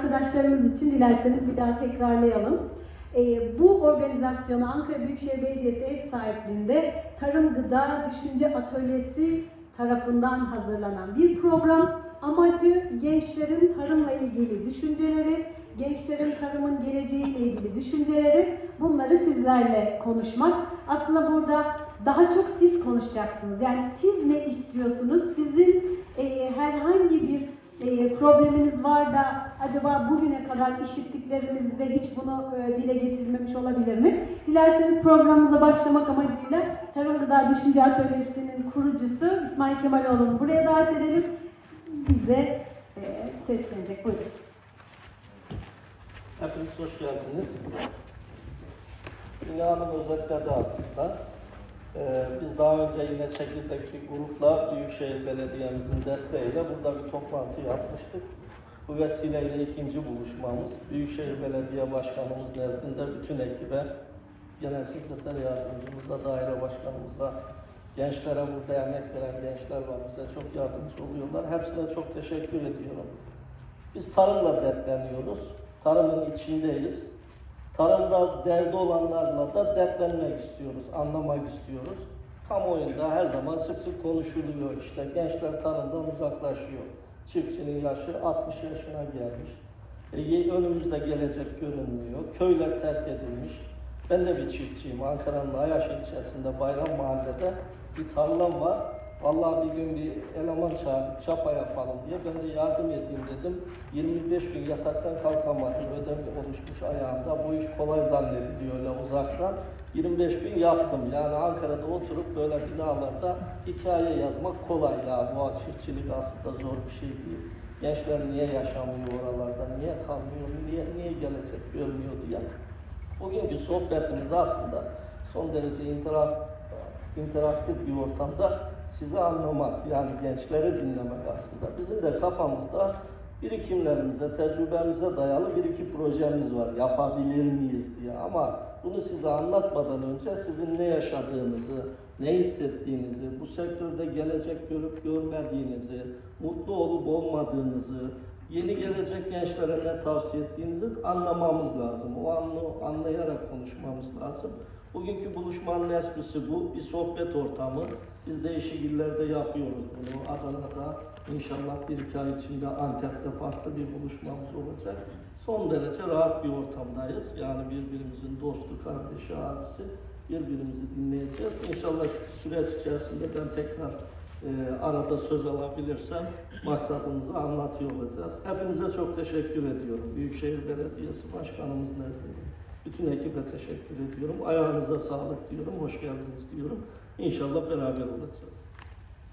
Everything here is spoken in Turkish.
arkadaşlarımız için dilerseniz bir daha tekrarlayalım. Ee, bu organizasyonu Ankara Büyükşehir Belediyesi ev sahipliğinde Tarım Gıda Düşünce Atölyesi tarafından hazırlanan bir program. Amacı gençlerin tarımla ilgili düşünceleri, gençlerin tarımın geleceğiyle ilgili düşünceleri bunları sizlerle konuşmak. Aslında burada daha çok siz konuşacaksınız. Yani siz ne istiyorsunuz? Sizin e, herhangi bir e, probleminiz var da acaba bugüne kadar işittiklerinizde hiç bunu e, dile getirmemiş olabilir mi? Dilerseniz programımıza başlamak amacıyla Tarım Gıda Düşünce Atölyesi'nin kurucusu İsmail Kemaloğlu'nu buraya davet edelim. Bize e, seslenecek. Buyurun. Hepiniz hoş geldiniz. Dünyanın özetledi aslında. Ee, biz daha önce yine çekirdek bir grupla Büyükşehir Belediye'mizin desteğiyle burada bir toplantı yapmıştık. Bu vesileyle ikinci buluşmamız. Büyükşehir Belediye Başkanımız nezdinde bütün ekibe, Genel Sekreter Yardımcımıza, Daire Başkanımıza, gençlere burada emek veren gençler var. Bize çok yardımcı oluyorlar. Hepsine çok teşekkür ediyorum. Biz tarımla dertleniyoruz. Tarımın içindeyiz. Tarımda derdi olanlarla da dertlenmek istiyoruz, anlamak istiyoruz. Kamuoyunda her zaman sık sık konuşuluyor işte gençler tarımdan uzaklaşıyor. Çiftçinin yaşı 60 yaşına gelmiş. E, önümüzde gelecek görünmüyor. Köyler terk edilmiş. Ben de bir çiftçiyim. Ankara'nın Ayaş ilçesinde Bayram Mahalle'de bir tarlam var. Vallahi bir gün bir eleman çağırdık, çapa yapalım diye. Ben de yardım edeyim dedim. 25 gün yataktan kalkamadım. Ödem oluşmuş ayağımda. Bu iş kolay zannediliyor öyle uzaktan. 25 gün yaptım. Yani Ankara'da oturup böyle binalarda hikaye yazmak kolay ya. Bu çiftçilik aslında zor bir şey değil. Gençler niye yaşamıyor oralarda, niye kalmıyor, niye, niye gelecek görmüyor diye. Bugünkü sohbetimiz aslında son derece interak, interaktif bir ortamda sizi anlamak, yani gençleri dinlemek aslında. Bizim de kafamızda birikimlerimize, tecrübemize dayalı bir iki projemiz var. Yapabilir miyiz diye. Ama bunu size anlatmadan önce sizin ne yaşadığınızı, ne hissettiğinizi, bu sektörde gelecek görüp görmediğinizi, mutlu olup olmadığınızı, yeni gelecek gençlere ne tavsiye ettiğinizi anlamamız lazım. O anlı, anlayarak konuşmamız lazım. Bugünkü buluşmanın esprisi bu. Bir sohbet ortamı. Biz değişik illerde yapıyoruz bunu. Adana'da inşallah bir iki ay içinde Antep'te farklı bir buluşmamız olacak. Son derece rahat bir ortamdayız. Yani birbirimizin dostu, kardeşi, abisi birbirimizi dinleyeceğiz. İnşallah süreç içerisinde ben tekrar e, arada söz alabilirsem maksadımızı anlatıyor olacağız. Hepinize çok teşekkür ediyorum. Büyükşehir Belediyesi Başkanımız nezdinde. Bütün ekibe teşekkür ediyorum. Ayağınıza sağlık diyorum. Hoş geldiniz diyorum. İnşallah beraber olacağız.